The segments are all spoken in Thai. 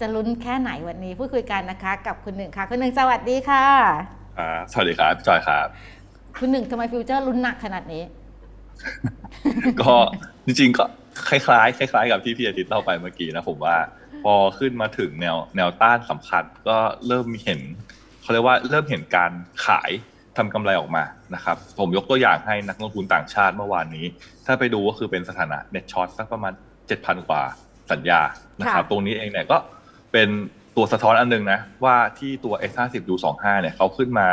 จะลุ้นแค่ไหนวันนี้พูดคุยกันนะคะ กับคุณหนึ่งค่ะ คุณหนึ่งสวัสดีค่ะครับสวัสดีครับพี่จอยครับ คุณหนึ่งทำไมฟิวเจอร์ลุ้นหนักขนาดนี้ ก็จริงๆก็คล้ายๆคล้ายๆกับที่พี่อาทิตย์เล่าไปเมื่อกี้นะผมว่า พอขึ้นมาถึงแนวแนวต้านสำคัญก็เริ่มเห็นเขาเรียกว่าเริ่มเห็นการขายทำกำไรออกมานะครับ ผมยกตัวอย่างให้นักลงทุนต่างชาติเมื่อวานนี้ ถ้าไปดูก็คือเป็นสถานะเน็ตช็อตสักประมาณ 7,000 กว่าสัญญานะครับค่ะตรงนี้เองเนี่ยก็ เป็นตัวสะท้อนอันหนึงนะ ว่าที่ตัว S50 U25 เนี่ยเขาขึ้นมา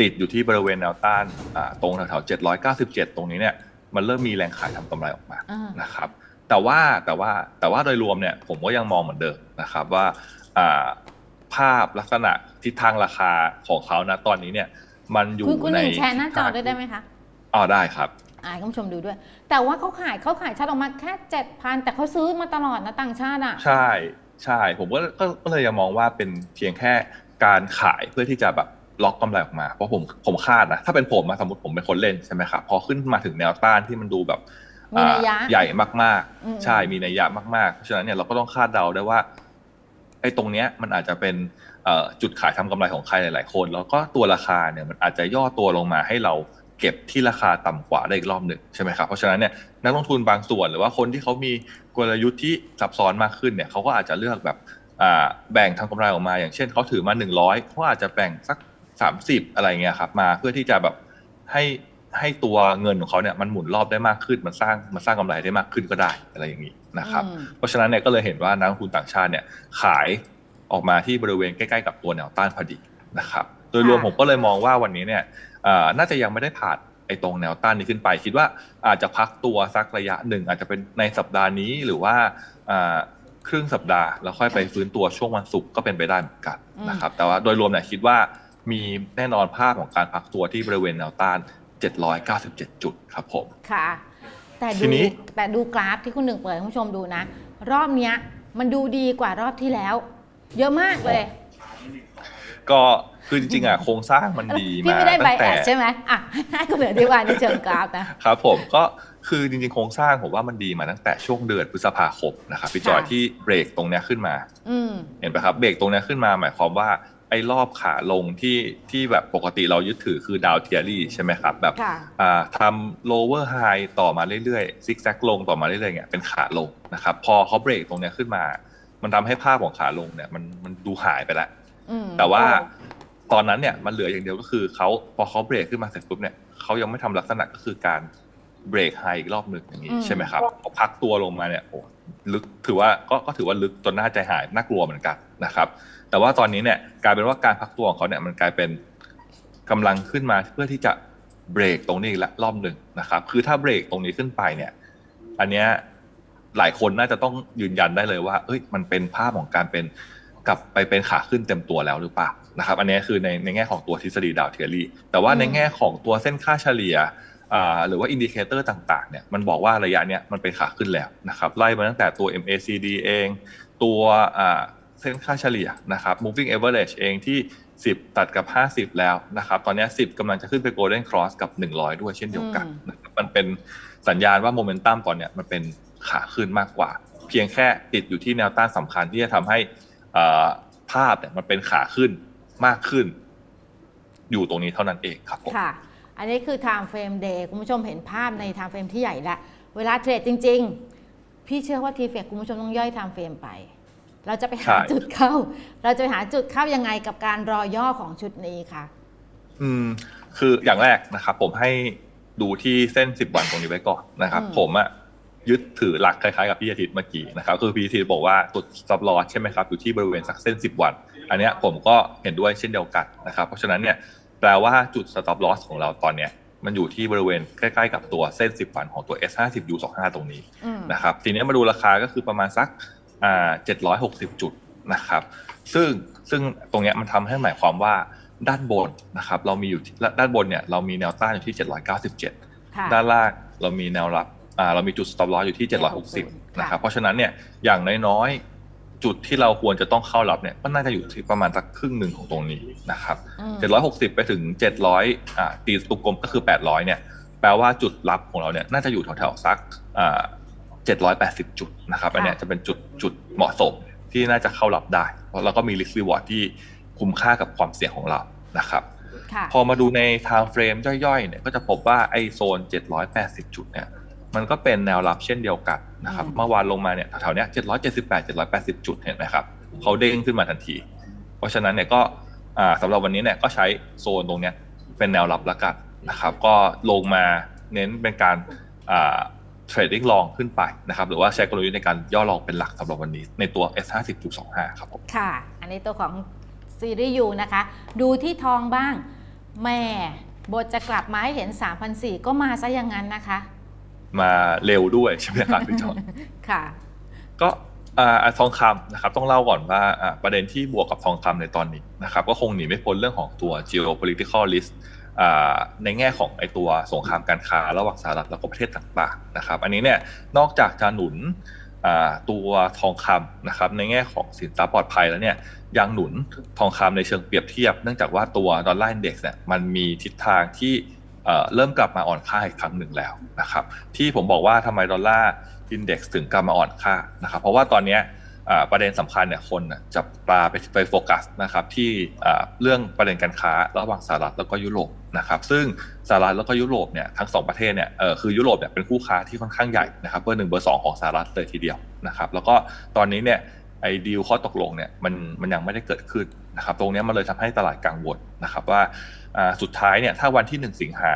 ติดอยู่ที่บริเวณแนวต้านอ่าตรงแถวๆ797 ตรงนี้เนี่ยมันเริ่มมีแรงขายทำกำไรออกมาอ่านะครับแต่ว่าแต่ว่าแต่ว่าโดยรวมเนี่ยผมก็ยังมองเหมือนเดิมนะครับว่าอ่าภาพลักษณะทิศทางราคาของเขานะตอนนี้เนี่ยมันอยู่คุณคุณหในนึ่งแชร์หน้าจอด้วยได้ไหมคะอ๋อได้ครับอ่าให้คุณผู้ชมดูด้วย แต่ว่าเขาขายเขาขายชัดออกมาแค่เจ็ดพันแต่เขาซื้อมาตลอดนะต่างชาติอะใช่ ใช่ ผมก็ก็ก็เลยยังมองว่าเป็นเพียงแค่การขายเพื่อที่จะแบบล็อกกำไรออกมา เพราะผมผมคาดนะ ถ้าเป็นผมอะสมมติผมเป็นคนเล่นใช่ไหมครับ พอขึ้นมาถึงแนวต้านที่มันดูแบบมีนัยยะอ่าใหญ่มากอืมๆใช่ มีนัยยะมากๆ เพราะฉะนั้นเนี่ยเราก็ต้องคาดเดาได้ว่าไอ้ตรงเนี้ยมันอาจจะเป็นเอ่อจุดขายทำกำไรของใครหลาย ๆ คน แล้วก็ตัวราคาเนี่ยมันอาจจะย่อตัวลงมาให้เราเก็บที่ราคาต่ำกว่าได้อีกรอบหนึ่งใช่ไหมครับเพราะฉะนั้นเนี่ยนักลงทุนบางส่วนหรือว่าคนที่เขามีกลยุทธ์ที่ซับซ้อนมากขึ้นเนี่ยเขาก็อาจจะเลือกแบบอ่าแบ่งทำกำไรออกมา อย่างเช่นเขาถือมา 100เขาอาจจะแบ่งสัก 30 อะไรเงี้ยครับมาเพื่อที่จะแบบให้ให้ตัวเงินของเขาเนี่ยมันหมุนรอบได้มากขึ้นมันสร้างมันสร้างกำไรได้มากขึ้นก็ได้อะไรอย่างนี้นะครับอืมเพราะฉะนั้นเนี่ยก็เลยเห็นว่านักลงทุนต่างชาติเนี่ยขายออกมาที่บริเวณใกล้ ๆ กับตัวแนวต้านพอดีนะครับ โดยรวมค่ะผมก็เลยมองว่าวันนี้เนี่ยเอ่อ น่าจะยังไม่ได้ผ่านไอ้ตรงแนวต้านนี้ขึ้นไป คิดว่าอาจจะพักตัวสักระยะหนึ่ง อาจจะเป็นในสัปดาห์นี้หรือว่าอ่าครึ่งสัปดาห์แล้วค่อยไปฟื้นตัวช่วงวันศุกร์ก็เป็นไปได้เหมือนกันนะครับ แต่ว่าโดยรวมเนี่ยคิดว่ามีแน่นอนภาพของการพักตัวที่บริเวณแนวต้าน 797 จุดครับผม ค่ะ แต่ทีดูนี้แต่ดูกราฟที่คุณหนึ่งเปิดให้คุณผู้ชมดูนะ รอบเนี้ยมันดูดีกว่ารอบที่แล้ว เยอะมากเลย ก็ คือจริงๆอะโครงสร้างมันดีพี่มาไม่ได้ใบตั้งแอแต่ดใช่ไหมอะให้คุณเหนืออธิบายในเชิงกราฟนะครับผมก็คือจริงๆโครงสร้างผมว่ามันดีมาตั้งแต่ช่วงเดือนพฤษภาคมนะครับพี่จอยค่ะที่เบรกตรงเนี้ยขึ้นมาอืมเห็นไหมครับเบรกตรงเนี้ยขึ้นมาหมายความว่าไอ้รอบขาลงที่ที่แบบปกติเรายึดถือคือดาวเทียรี่ใช่ไหมครับแบบค่ะอ่าทำ lower high ต่อมาเรื่อยๆซิกแซกลงต่อมาเรื่อยๆเนี่ยเป็นขาลงนะครับพอเขาเบรกตรงเนี้ยขึ้นมา มันทำให้ภาพของขาลงเนี่ยมันมันดูหายไปแล้วอืมแต่ว่า ตอนนั้นเนี่ยมันเหลืออย่างเดียวก็คือเขาพอเขาเบรกขึ้นมาเสร็จปุ๊บเนี่ยเขายังไม่ทำลักษณะก็คือการเบรกไฮอีกรอบหนึ่งอย่างนี้อืมใช่ไหมครับพอพักตัวลงมาเนี่ยโอ้ลึกถือว่าก็ก็ถือว่าลึกจนน่าใจหายน่ากลัวเหมือนกันนะครับ แต่ว่าตอนนี้เนี่ยกลายเป็นว่าการพักตัวของเขาเนี่ยมันกลายเป็นกำลังขึ้นมาเพื่อที่จะเบรกตรงนี้อีกละรอบหนึ่งนะครับ คือถ้าเบรกตรงนี้ขึ้นไปเนี่ย อันเนี้ยหลายคนน่าจะต้องยืนยันได้เลยว่า เอ้ย มันเป็นภาพของการเป็นกลับไปเป็นขาขึ้นเต็มตัวแล้วหรือเปล่า นะครับอันนี้คือในในแง่ของตัวทฤษฎีดาวเทียรี่แต่ว่าอืมในแง่ของตัวเส้นค่าเฉลี่ยอ่าหรือว่าอินดิเคเตอร์ต่างๆเนี่ยมันบอกว่าระยะเนี้ยมันเป็นขาขึ้นแล้วนะครับไล่มาตั้งแต่ตัว MACD เอง ตัวอ่าเส้นค่าเฉลี่ยนะครับ moving average เองที่ 10 ตัดกับ 50 แล้วนะครับตอนเนี้ย10กำลังจะขึ้นไป golden cross กับ 100 ด้วยเช่นเดียวกันอืมนะครับมันเป็นสัญญาณว่าโมเมนตัมตอนเนี้ยมันเป็นขาขึ้นมากกว่า เพียงแค่ติดอยู่ที่แนวต้านสำคัญที่จะทำให้อ่าภาพเนี่ยมันเป็นขาขึ้น มากขึ้น อยู่ตรงนี้เท่านั้นเองครับผมค่ะ อันนี้คือ time frame day คุณผู้ชมเห็นภาพใน time frame ที่ใหญ่ละเวลาเทรดจริง ๆ พี่เชื่อว่าทีเฟกคุณผู้ชมต้องย่อย time frame ไป เราจะไปหาใช่จุดเข้า เราจะไปหาจุดเข้ายังไงกับการรอย่อของชุดนี้ค่ะอืมคืออย่างแรกนะครับผมให้ดูที่เส้น 10 วันตรงนี้ไว้ก่อนนะครับอืมผมอะยึดถือหลักคล้ายๆกับพี่อาทิตย์เมื่อกี้นะครับ คือพี่อาทิตย์บอกว่าตัวซับลอสใช่ไหมครับอยู่ที่บริเวณสักเส้น 10 วัน อันเนี้ยผมก็เห็นด้วยเช่นเดียวกันนะครับ เพราะฉะนั้นเนี่ยแปลว่าจุด stop loss ของเราตอนเนี้ยมันอยู่ที่บริเวณใกล้ๆกับตัวเส้น 10 วันของตัว S50 U25 ตรงนี้อืมนะครับทีนี้มาดูราคาก็คือประมาณสักอ่า760 จุดนะครับ ซึ่งซึ่งตรงเนี้ยมันทำให้หมายความว่าด้านบนนะครับ เรามีอยู่ที่ด้านบนเนี่ยเรามีแนวต้านอยู่ที่ 797ค่ะด้านล่างเรามีแนวรับอ่าเรามีจุด stop loss อยู่ที่ 760 นะครับ เพราะฉะนั้นเนี่ยอย่างน้อยๆ จุดที่เราควรจะต้องเข้ารับเนี่ยก็น่าจะอยู่ที่ประมาณสักครึ่งหนึ่งของตรงนี้นะครับอืม760 ไปถึง 700อ่าตีตุกกลมก็คือ 800 เนี่ย แปลว่าจุดรับของเราเนี่ยน่าจะอยู่แถวๆสักอ่า780 จุดนะครับอันเนี้ยจะเป็นจุดจุดเหมาะสมที่น่าจะเข้ารับได้ เพราะเราก็มี risk reward ที่คุ้มค่ากับความเสี่ยงของเรานะครับค่ะพอมาดูใน time frame ย่อยๆเนี่ยก็จะพบว่าไอโซน 780 จุดเนี่ยมันก็เป็นแนวรับเช่นเดียวกัน นะครับอืมเมื่อวานลงมาเนี่ยแถวๆเนี้ย778 780จุดเห็นไหมครับเขาเด้งขึ้นมาทันที เพราะฉะนั้นเนี่ยก็อ่าสำหรับวันนี้เนี่ยก็ใช้โซนตรงเนี้ยเป็นแนวรับแล้วกันนะครับ ก็ลงมาเน้นเป็นการอ่าเทรดดิ้งลองขึ้นไปนะครับหรือว่าใช้กลยุทธ์ในการย่อลองเป็นหลักสำหรับวันนี้ ในตัว S50.25 ครับผมค่ะ อันนี้ตัวของซีรีส์ยูนะคะ ดูที่ทองบ้างแม่บทจะกลับมาให้เห็น3,400ก็มาซะอย่างนั้นนะคะ มาเร็วด้วยใช่ไหมครับพี่จอนค่ะ ก็อ่าทองคำนะครับต้องเล่าก่อนว่าอ่าประเด็นที่บวกกับทองคำในตอนนี้นะครับก็คงหนีไม่พ้นเรื่องของตัว geopolitical risk อ่าในแง่ของไอตัวสงครามการค้าระหว่างสหรัฐแล้วก็ประเทศต่างๆนะครับ อันนี้เนี่ยนอกจากจะหนุนอ่าตัวทองคำนะครับในแง่ของสินทรัพย์ปลอดภัยแล้วเนี่ยยังหนุนทองคำในเชิงเปรียบเทียบ เนื่องจากว่าตัวดอลลาร์อินเด็กซ์เนี่ยมันมีทิศทางที่ เริ่มกลับมาอ่อนค่าอีกครั้งหนึ่งแล้วนะครับที่ผมบอกว่าทำไมดอลลาร์อินเด็กซ์ถึงกลับมาอ่อนค่านะครับเพราะว่าตอนนี้ประเด็นสำคัญเนี่ยคนน่ะจับปลาไปไปโฟกัสนะครับที่เรื่องประเด็นการค้าระหว่างสหรัฐแล้วก็ยุโรปนะครับซึ่งสหรัฐแล้วก็ยุโรปเนี่ยทั้งสองประเทศเนี่ยคือยุโรปเนี่ยเป็นคู่ค้าที่ค่อนข้างใหญ่นะครับเบอร์หนึ่งเบอร์สองของสหรัฐเลยทีเดียวนะครับแล้วก็ตอนนี้เนี่ย ไอ้ดีลข้อตกลงเนี่ยมันมันยังไม่ได้เกิดขึ้นนะครับตรงนี้มันเลยทำให้ตลาดกังวลนะครับว่าสุดท้ายเนี่ยถ้าวันที่หนึ่งสิงหา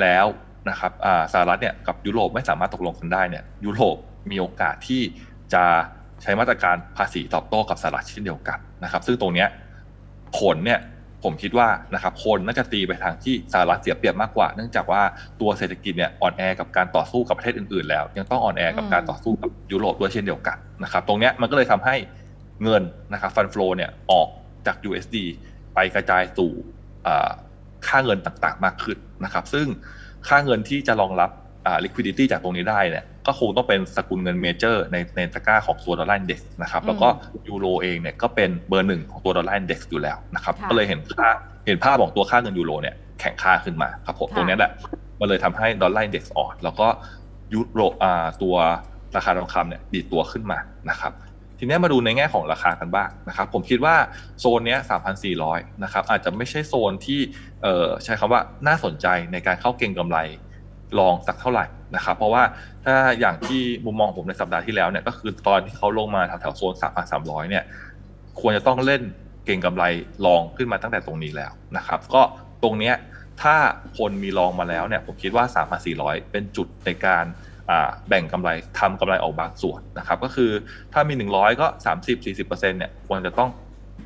แล้วนะครับสหรัฐเนี่ยกับยุโรปไม่สามารถตกลงกันได้เนี่ยยุโรปมีโอกาสที่จะใช้มาตรการภาษีตอบโต้กับสหรัฐเช่นเดียวกันนะครับ ซึ่งตรงนี้ผลเนี่ย ผมคิดว่านะครับคนน่าจะตีไปทางที่สหรัฐเสียเปรียบมากกว่า เนื่องจากว่าตัวเศรษฐกิจเนี่ยอ่อนแอกับการต่อสู้กับประเทศอื่นๆ แล้ว ยังต้องอ่อนแอกับการต่อสู้กับยุโรปด้วยเช่นเดียวกันนะครับตรงเนี้ยมันก็เลยทำให้เงินนะครับฟันฟลเนี่ยออกจาก USD ไปกระจายสู่ค่าเงินต่างๆมากขึ้นนะครับ ซึ่งค่าเงินที่จะรองรับ liquidity จากตรงนี้ได้เนี่ยก็คงต้องเป็นสกุลเงินเมเจอร์ในในตะกร้าของตัวดอลลาร์อินเด็กซ์นะครับแล้วก็ยูโรเองเนี่ยก็เป็นเบอร์หนึ่งของตัวดอลลาร์อินเด็กซ์อยู่แล้วนะครับค่ะก็เลยเห็นค่าเห็นภาพของตัวค่าเงินยูโรเนี่ยแข็งค่าขึ้นมาครับผมค่ะตรงเนี้ยแหละมันเลยทำให้ดอลลาร์อินเด็กซ์อ่อนแล้วก็ยูโรอ่าตัวราคาทองคำเนี่ยดีดตัวขึ้นมานะครับทีนี้มาดูในแง่ของราคากันบ้างนะครับผมคิดว่าโซนเนี้ย3,400นะครับอาจจะไม่ใช่โซนที่เอ่อใช้คำว่าน่าสนใจในการเข้าเก็งกำไร ลองสักเท่าไหร่นะครับ เพราะว่าถ้าอย่างที่มุมมองผมในสัปดาห์ที่แล้วเนี่ยก็คือตอนที่เขาลงมาแถวโซน 3,300 เนี่ย ควรจะต้องเล่นเก่งกำไรลองขึ้นมาตั้งแต่ตรงนี้แล้วนะครับ ก็ตรงเนี้ยถ้าคนมีลองมาแล้วเนี่ยผมคิดว่า 3,400 เป็นจุดในการแบ่งกำไรทำกำไรออกบางส่วนนะครับ ก็คือถ้ามี 100 ก็ 30-40%เนี่ยควรจะต้อง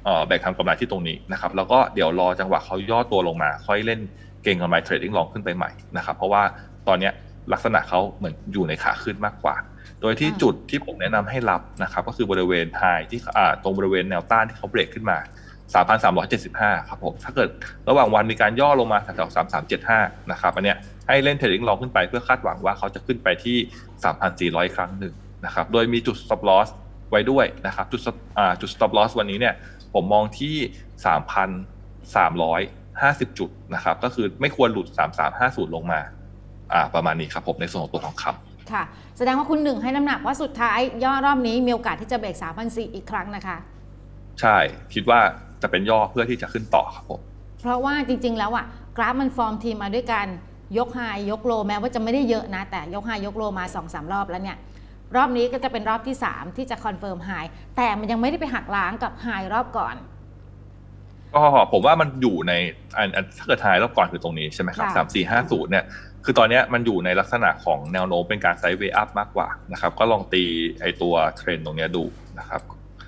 อแบ่งทำกำไรที่ตรงนี้นะครับ แล้วก็เดี๋ยวรอจังหวะเขาย่อตัวลงมา ค่อยเล่นเก่งกำไรเทรดดิ้งลองขึ้นไปใหม่นะครับ เพราะว่า ตอนเนี้ยลักษณะเขาเหมือนอยู่ในขาขึ้นมากกว่า โดยที่อืมจุดที่ผมแนะนำให้รับนะครับ ก็คือบริเวณไฮที่อ่าตรงบริเวณแนวต้านที่เขาเบรกขึ้นมา 3,375 ครับผม ถ้าเกิดระหว่างวันมีการย่อลงมาแถวๆ3375 นะครับ อันเนี้ยให้เล่นเทรดดิ้งลองขึ้นไปเพื่อคาดหวังว่าเขาจะขึ้นไปที่ 3,400อีกครั้งหนึ่งนะครับ โดยมีจุด stop loss ไว้ด้วยนะครับ จุด stop อ่าจุด stop loss วันนี้เนี่ยผมมองที่ 3,350 จุดนะครับ ก็คือไม่ควรหลุด 3350 ลงมา อ่าประมาณนี้ครับผมในส่วนของตัวทองคำค่ะ แสดงว่าคุณหนึ่งให้น้ำหนักว่าสุดท้ายย่อรอบนี้มีโอกาสที่จะเบรก3,400อีกครั้งนะคะ ใช่คิดว่าจะเป็นย่อเพื่อที่จะขึ้นต่อครับผมเพราะว่าจริง ๆ แล้วอะกราฟมันฟอร์มทีมมาด้วยกันยกไฮยกโลแม้ว่าจะไม่ได้เยอะนะ แต่ยกไฮยกโลมา2อสรอบแล้วเนี่ยรอบนี้ก็จะเป็นรอบที่ 3 ที่จะคอนเฟิร์มไฮแต่มันยังไม่ได้ไปหักล้างกับไฮรอบก่อนก็ผมว่ามันอยู่ในอันอันถ้าเกิดทายรอบก่อนคือตรงนี้ใช่ไหมครับค่ะสามสี่ห้าศูนย์เนี่ย คือตอนเนี้ยมันอยู่ในลักษณะของแนวโน้มเป็นการไซด์เวย์อัพมากกว่านะครับ ก็ลองตีไอตัวเทรนด์ตรงเนี้ยดูนะครับ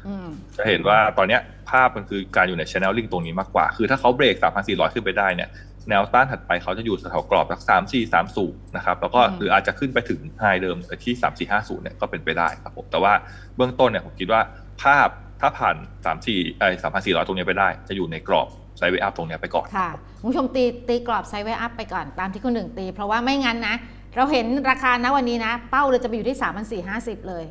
อืมจะเห็นว่าตอนเนี้ยภาพมันคือการอยู่ใน channeling ตรงนี้มากกว่า คือถ้าเขาเบรก 3,400 ขึ้นไปได้เนี่ยแนวต้านถัดไปเขาจะอยู่แถวๆกรอบสัก3 4 3 0นะครับ แล้วก็อืมหรืออาจจะขึ้นไปถึงไฮเดิมที่3 4 5 0เนี่ยก็เป็นไปได้ครับผม แต่ว่าเบื้องต้นเนี่ยผมคิดว่าภาพ ถ้าผ่าน3 4ไอ้3,400ตรงนี้ไปได้ จะอยู่ในกรอบไซด์เวย์อัพตรงเนี้ยไปก่อนค่ะคุณผู้ชมตีตีกรอบไซด์เวย์อัพไปก่อนตามที่คุณหนึ่งตี เพราะว่าไม่งั้นนะ เราเห็นราคานะวันนี้นะ เป้าเลยจะไปอยู่ที่3,450เลย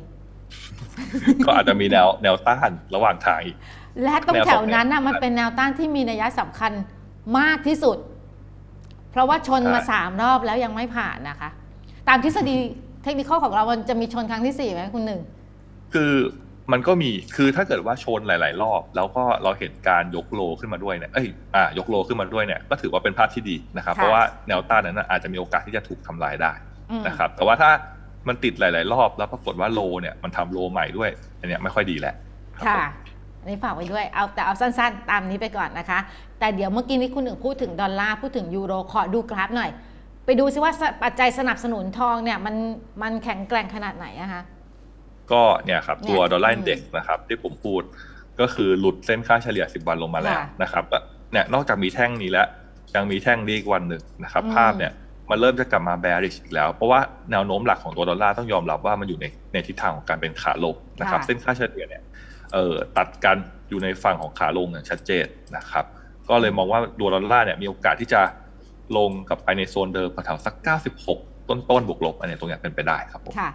ก็อาจจะมีแนวแนวต้านระหว่างทางอีกและตรงแนวแถสวองนั้นน่ะแนวมันเป็นแนวต้านที่มีนัยสำคัญมากที่สุด เพราะว่าชนมาใช่สามรอบแล้วยังไม่ผ่านนะคะ ตามทฤษฎีเทคนิคของเรามันจะมีชนครั้งที่สี่ไหมคุณหนึ่งคือ มันก็มีคือถ้าเกิดว่าชนหลาย ๆ รอบ แล้วก็เราเห็นการยกโลขึ้นมาด้วยเนี่ยเอ้ยอ่ายกโลขึ้นมาด้วยเนี่ยก็ถือว่าเป็นภาพที่ดีนะครับค่ะเพราะว่าแนวต้านนั้นนะอาจจะมีโอกาสที่จะถูกทำลายได้อืมนะครับ แต่ว่าถ้ามันติดหลาย ๆ รอบแล้วปรากฏว่าโลเนี่ยมันทำโลใหม่ด้วยอันเนี้ยไม่ค่อยดีแหละรับค่ะผมอันนี้ฝากไว้ด้วยเอาแต่เอาสั้น ๆ ตามนี้ไปก่อนนะคะ แต่เดี๋ยวเมื่อกี้นี้คุณหนึ่งพูดถึงดอลลาร์พูดถึงยูโรขอดูกราฟหน่อย ไปดูซิว่าปัจจัยสนับสนุนทองเนี่ยมันมันแข็งแกร่งขนาดไหนอะคะ ก็เนี่ยครับตัวเนี่ยดอลลาร์อือิมนเด็กซ์นะครับที่ผมพูดก็คือหลุดเส้นค่าเฉลี่ย 10 วันลงมาแล้วค่ะนะครับก็เนี่ยนอกจากมีแท่งนี้แล้ว ยังมีแท่งนี้อีกวันหนึ่งนะครับอืมภาพเนี่ยมันเริ่มจะกลับมา bearish อีกแล้ว เพราะว่าแนวโน้มหลักของตัวดอลลาร์ต้องยอมรับว่ามันอยู่ในในทิศทางของการเป็นขาลงนะครับค่ะเส้นค่าเฉลี่ยเนี่ยเอ่อตัดกันอยู่ในฝั่งของขาลงอย่างชัดเจนนะครับ ก็เลยมองว่าตัวดอลลาร์เนี่ยมีโอกาสที่จะลงกลับไปในโซนเดิมแถวๆสัก 96 ต้นๆบวกลบอันเนี้ยตรงเนี้ยเป็นไปได้ครับผมค่ะ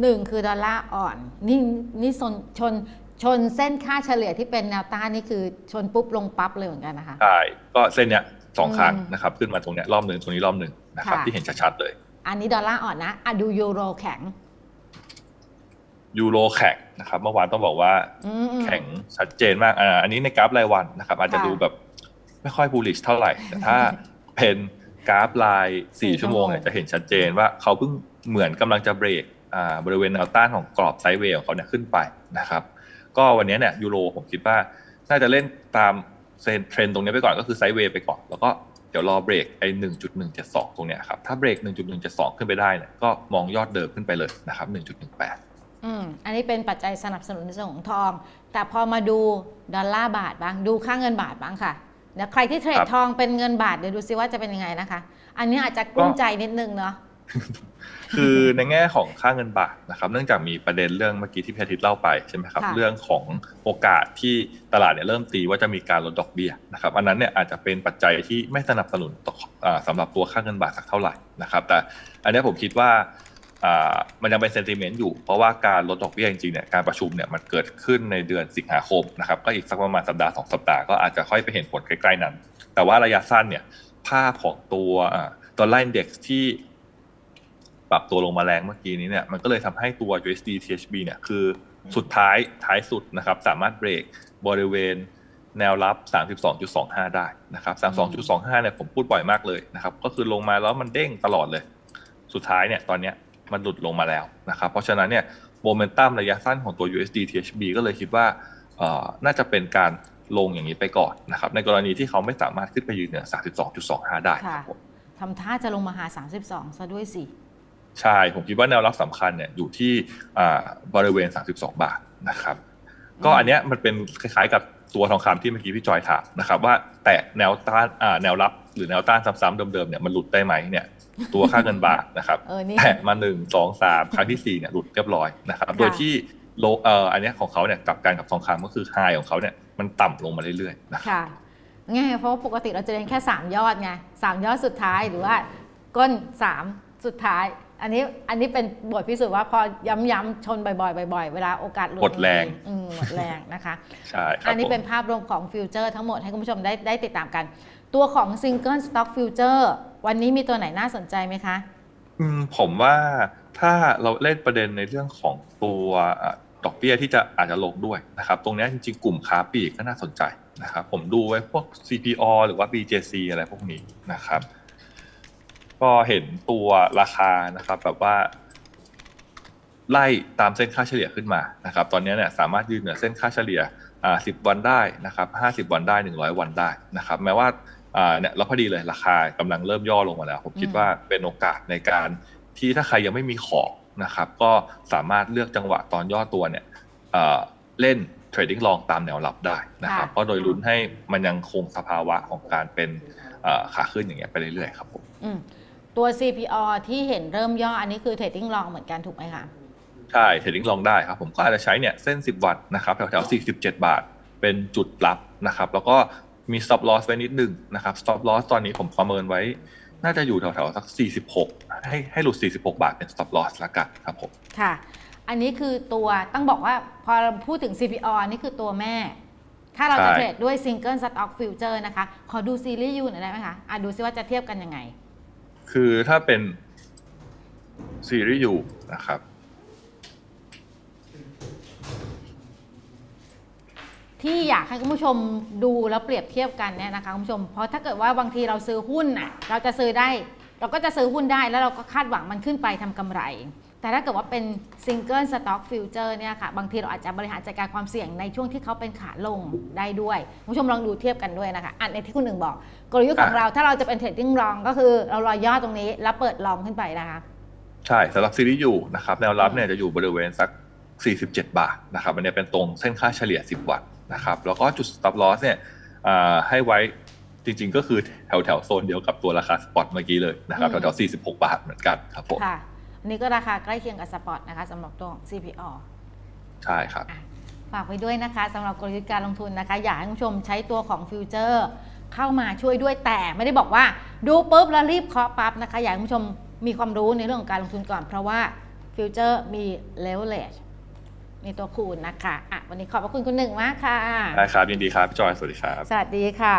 หนึ่งคือดอลลาร์อ่อนนี่นี่ชนชนชนเส้นค่าเฉลี่ยที่เป็นแนวต้านนี่คือชนปุ๊บลงปั๊บเลยเหมือนกันนะคะใช่ก็เส้นเนี้ยสองครั้งอืมนะครับขึ้นมาตรงเนี้ยรอบหนึ่งตรงนี้รอบหนึ่งนะครับค่ะที่เห็นชัดๆเลย อันนี้ดอลลาร์อ่อนนะอะดูยูโรแข็งยูโรแข็งนะครับเมื่อวานต้องบอกว่าอืมอืมแข็งชัดเจนมากอ่าอันนี้ในกราฟรายวันนะครับ อาจจะค่ะดูแบบไม่ค่อย bullish เท่าไหร่ แต่ถ้าเป็นกราฟรายสี่4ชั่วโมงเนี่ยชั่วโมงจะเห็นชัดเจนว่าเขาเพิ่งเหมือนกำลังจะเบรกอ่า บริเวณแนวต้านของกรอบไซด์เวย์ของเขาเนี่ยขึ้นไปนะครับ ก็วันนี้เนี่ยยูโรผมคิดว่าน่าจะเล่นตามเทรนเทรนตรงนี้ไปก่อนก็คือไซด์เวย์ไปก่อน แล้วก็เดี๋ยวรอเบรกไอ้หนึ่งจุดหนึ่งเจ็ดสองตรงเนี้ยครับ ถ้าเบรกหนึ่งจุดหนึ่งเจ็ดสองขึ้นไปได้เนี่ยก็มองยอดเดิมขึ้นไปเลยนะครับหนึ่งจุดหนึ่งแปดอืมอันนี้เป็นปัจจัยสนับสนุนในส่วนของทอง แต่พอมาดูดอลลาร์บาทบ้าง ดูค่าเงินบาทบ้างค่ะเดี๋ยวใครที่เทรดครับทองเป็นเงินบาทเดี๋ยวดูซิว่าจะเป็นยังไงนะคะ อันนี้อาจจะกลุ้มใจนิดนึงเนาะ คือในแง่ของค่าเงินบาทนะครับ เนื่องจากมีประเด็นเรื่องเมื่อกี้ที่พี่อาทิตย์เล่าไปใช่ไหมครับค่ะเรื่องของโอกาสที่ตลาดเนี่ยเริ่มตีว่าจะมีการลดดอกเบี้ยนะครับ อันนั้นเนี่ยอาจจะเป็นปัจจัยที่ไม่สนับสนุนต่ออ่าสำหรับตัวค่าเงินบาทสักเท่าไหร่นะครับ แต่อันเนี้ยผมคิดว่าอ่ามันยังเป็นเซนติเมนต์อยู่ เพราะว่าการลดดอกเบี้ยจริงๆเนี่ยการประชุมเนี่ยมันเกิดขึ้นในเดือนสิงหาคมนะครับก็อีกสักประมาณสัปดาห์สองสัปดาห์ก็อาจจะค่อยไปเห็นผลใกล้ๆนั้น แต่ว่าระยะสั้นเนี่ยภาพของตัวดอลลาร์อินเด็กซ์ที่ ปรับตัวลงมาแรงเมื่อกี้นี้เนี่ยมันก็เลยทำให้ตัว USD THB เนี่ยคือสุดท้ายท้ายสุดนะครับสามารถเบรกบริเวณแนวรับ 32.25 ได้นะครับ 32.25 เนี่ยผมพูดบ่อยมากเลยนะครับ ก็คือลงมาแล้วมันเด้งตลอดเลย สุดท้ายเนี่ยตอนเนี้ยมันหลุดลงมาแล้วนะครับ เพราะฉะนั้นเนี่ยโมเมนตัมระยะสั้นของตัว USD THB ก็เลยคิดว่าน่าจะเป็นการลงอย่างนี้ไปก่อนนะครับ ในกรณีที่เขาไม่สามารถขึ้นไปยืนเหนือ 32.25 ได้ครับผมทำท่าจะลงมาหา 32 ซะด้วยสิ ใช่ ผมคิดว่าแนวรับสำคัญเนี่ยอยู่ที่อ่าบริเวณ 32 บาทนะครับ ก็อันเนี้ยมันเป็นคล้ายๆกับตัวทองคำที่เมื่อกี้พี่จอยถามนะครับ ว่าแตะแนวต้านอ่าแนวรับหรือแนวต้านซ้ำๆเดิมๆเนี่ยมันหลุดได้ไหมเนี่ยตัวค่าเงินบาทนะครับเออนี่แตะมาหนึ่งสองสามครั้งที่สี่เนี่ยหลุดเรียบร้อยนะครับ โดยที่โลเอ่ออันเนี้ยของเขาเนี่ยกลับกันกับทองคำก็คือไฮของเขาเนี่ยมันต่ำลงมาเรื่อยๆนะครับค่ะไงเพราะว่าปกติเราจะเรียนแค่ 3 ยอดไงสามยอดสุดท้ายหรือว่าก้น 3 สุดท้าย อันนี้อันนี้เป็นบทพิสูจน์ว่าพอย้ำๆชนบ่อยๆบ่อยๆ เวลาโอกาสหลุดหมดแรงอืมหมดแรงนะคะ ใช่ครับอันนี้ผมเป็นภาพรวมของฟิวเจอร์ทั้งหมดให้คุณผู้ชมได้ได้ติดตามกัน ตัวของซิงเกิลสต็อกฟิวเจอร์วันนี้มีตัวไหนน่าสนใจไหมคะ อืมผมว่าถ้าเราเล่นประเด็นในเรื่องของตัวอะดอกเบี้ยที่จะอาจจะลงด้วยนะครับตรงเนี้ยจริงๆ กลุ่มค้าปลีกก็น่าสนใจนะครับผมดูไว้พวก CPO หรือว่า BJC อะไรพวกนี้นะครับ ก็เห็นตัวราคานะครับ แบบว่า ไล่ตามเส้นค่าเฉลี่ยขึ้นมานะครับ ตอนนี้เนี่ยสามารถยืนเหนือเส้นค่าเฉลี่ยอ่า10วันได้นะครับ50วันได้100วันได้นะครับ แม้ว่าอ่าเนี่ยแล้วพอดีเลยราคากำลังเริ่มย่อลงมาแล้ว ผมคิดอืมว่าเป็นโอกาสในการที่ถ้าใครยังไม่มีของนะครับ ก็สามารถเลือกจังหวะตอนย่อตัวเนี่ยเอ่อเล่นเทรดดิ้งลองตามแนวรับได้นะครับเพราะโดยลุ้นให้มันยังคงสภาวะของการเป็นเอ่อขาขึ้นอย่างเงี้ยไปเรื่อยๆครับผมอืม ตัว CPO ที่เห็นเริ่มย่ออันนี้คือเทรดดิ้งลองเหมือนกันถูกไหมคะ ใช่เทรดดิ้งลองได้ครับผมก็อาจจะใช้เนี่ยเส้น 10 วันนะครับแถวๆ47 บาท เป็นจุดรับนะครับแล้วก็มี stop loss ไว้นิดหนึ่งนะครับ stop loss ตอนนี้ผมประเมินไว้ น่าจะอยู่แถวๆสัก 46 ให้ให้หลุด 46 บาทเป็น stop loss ละกันครับผมค่ะ อันนี้คือตัวต้องบอกว่าพอเราพูดถึง CPO อันนี่คือตัวแม่ ถ้าเราจะใช่เทรดด้วย Single Stock Future นะคะ ขอดูซีรีส์ยูหน่อยได้ไหมคะอะดูซิว่าจะเทียบกันยังไง คือถ้าเป็นซีรีส์อยู่นะครับ ที่อยากให้คุณผู้ชมดูแล้วเปรียบเทียบกันเนี่ยนะคะคุณผู้ชม เพราะถ้าเกิดว่าบางทีเราซื้อหุ้นน่ะเราจะซื้อได้ เราก็จะซื้อหุ้นได้แล้วเราก็คาดหวังมันขึ้นไปทำกำไร แต่ถ้าเกิดว่าเป็น Single Stock Future เนี่ยค่ะ บางทีเราอาจจะบริหารจัดการความเสี่ยงในช่วงที่เขาเป็นขาลงได้ด้วยคุณผู้ชมลองดูเทียบกันด้วยนะคะ อันในที่คุณหนึ่งบอก กลยุทธ์ของอะเราถ้าเราจะเป็นเทรดดิ้งรองก็คือเรารอย่อตรงนี้ แล้วเปิดลองขึ้นไปนะคะ ใช่สำหรับซีรีส์อยู่นะครับแนวรับเนี่ยจะอยู่บริเวณสัก 47 บาทนะครับอันเนี้ยเป็นตรงเส้นค่าเฉลี่ย 10 วันนะครับแล้วก็จุด stop loss เนี่ยอ่าให้ไว้จริงๆ ก็คือแถวแถวๆโซนเดียวกับตัวราคาสปอตเมื่อกี้เลยนะครับอืแถมวๆ46 บาทเหมือนกันครับผมค่ะอั นนี้ก็ราคาใกล้เคียงกับสปอตนะคะสำหรับตัวของ CPO ใช่ครับอะฝากไว้ด้วยนะคะสำหรับกลยุทธ์การลงทุนนะคะ อยากให้คุณผู้ชมใช้ตัวของฟิวเจอร์เข้ามาช่วยด้วยแต่ไม่ได้บอกว่าดูปุ๊บแล้วรีบเคาะปั๊บนะคะ อยากให้คุณผู้ชมมีความรู้ในเรื่องของการลงทุนก่อนเพราะว่าฟิวเจอร์มี leverage มีตัวคูณนะคะอะวันนี้ขอบพระคุณคุณหนึ่งมากค่ะได้ครับยินดีครับพี่จอยสวัสดีครับ สวัสดีค่ะ